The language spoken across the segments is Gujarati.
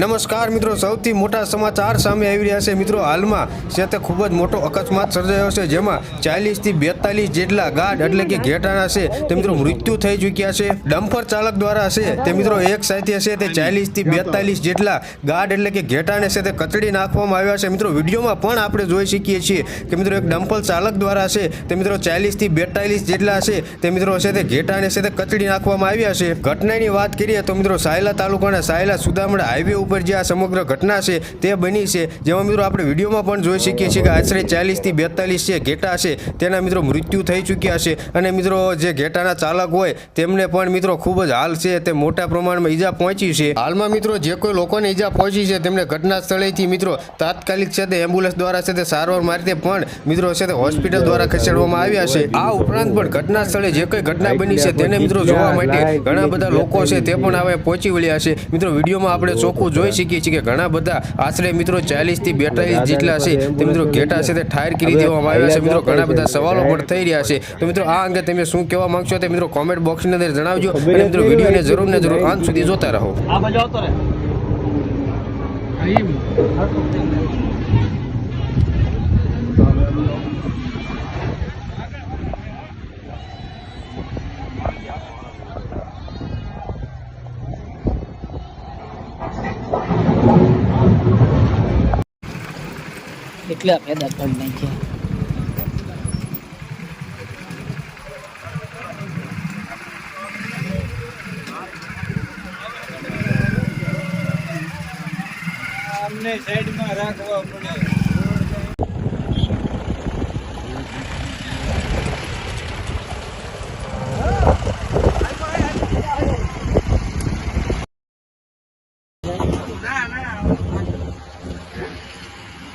નમસ્કાર મિત્રો, સૌથી મોટા સમાચાર સામે આવી રહ્યા છે. મિત્રો, હાલમાં છે તે ખૂબ જ મોટો અકસ્માત સર્જાયો છે, જેમાં ચાલીસથી બેતાલીસ જેટલા ગાડ એટલે કે ઘેટાના છે, તે મિત્રો મૃત્યુ થઈ ચૂક્યા છે. ડમ્ફર ચાલક દ્વારા છે, તે મિત્રો એક સાથે છે, તે ચાલીસથી બેતાલીસ જેટલા ગાડ એટલે કે ઘેટાને છે, તે કચડી નાખવામાં આવ્યા છે. મિત્રો, વિડીયોમાં પણ આપણે જોઈ શકીએ છીએ કે મિત્રો એક ડમ્ફર ચાલક દ્વારા છે, તે મિત્રો ચાલીસથી બેતાલીસ જેટલા છે, તે મિત્રો છે, તે ઘેટાને છે, તે કચડી નાખવામાં આવ્યા છે. ઘટનાની વાત કરીએ તો મિત્રો સાયલા તાલુકાના સાયલા સુદામડા હાઈવે ઉપર જે આ સમગ્ર ઘટના છે તે બની છે. જેમાં મિત્રો આપણે વિડીયોમાં પણ જોઈ શકીએ છીએ કે આશરે ચાલીસથી બેતાલીસ છે ઘેટા છે તેના મિત્રો મૃત્યુ થઈ ચૂક્યા છે. અને મિત્રો જે ઘેટાના ચાલક હોય તેમને પણ મિત્રો ખૂબ જ હાલ છે તે મોટા પ્રમાણમાં ઈજા પહોંચી છે. હાલમાં મિત્રો જે કોઈ લોકોને ઈજા પહોંચી છે તેમને ઘટના સ્થળેથી મિત્રો તાત્કાલિક છે તે એમ્બ્યુલન્સ દ્વારા છે તે સારવાર માટે પણ મિત્રો છે તે હોસ્પિટલ દ્વારા ખસેડવામાં આવ્યા છે. આ ઉપરાંત પણ ઘટના સ્થળે જે કોઈ ઘટના બની છે તેને મિત્રો જોવા માટે ઘણા બધા લોકો છે તે પણ હવે પહોંચી વળ્યા છે. મિત્રો વિડીયોમાં આપણે ચોખ્ખું જોઈ શકીએ છીએ કે ઘણા બધા આશરે મિત્રો ચાલીસથી બેતાલીસ જેટલા છે. તે મિત્રો ઘેટા છે તે ઠાયર કરી દેવામાં આવ્યા છે. મિત્રો ઘણા બધા સવાલો પણ થઈ રહ્યા છે. તો મિત્રો આ અંગે તમે શું કહેવા માંગશો તે મિત્રો કોમેન્ટ બોક્સની અંદર જણાવજો અને મિત્રો વિડીયોને જરૂર ને જરૂર અંત સુધી જોતા રહો. આ બાજુ આવતો રે એટલા પેદા કરી નાખ્યા? અમને સાઈડમાં રાખવા પડે.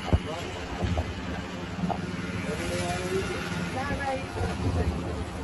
Thank you.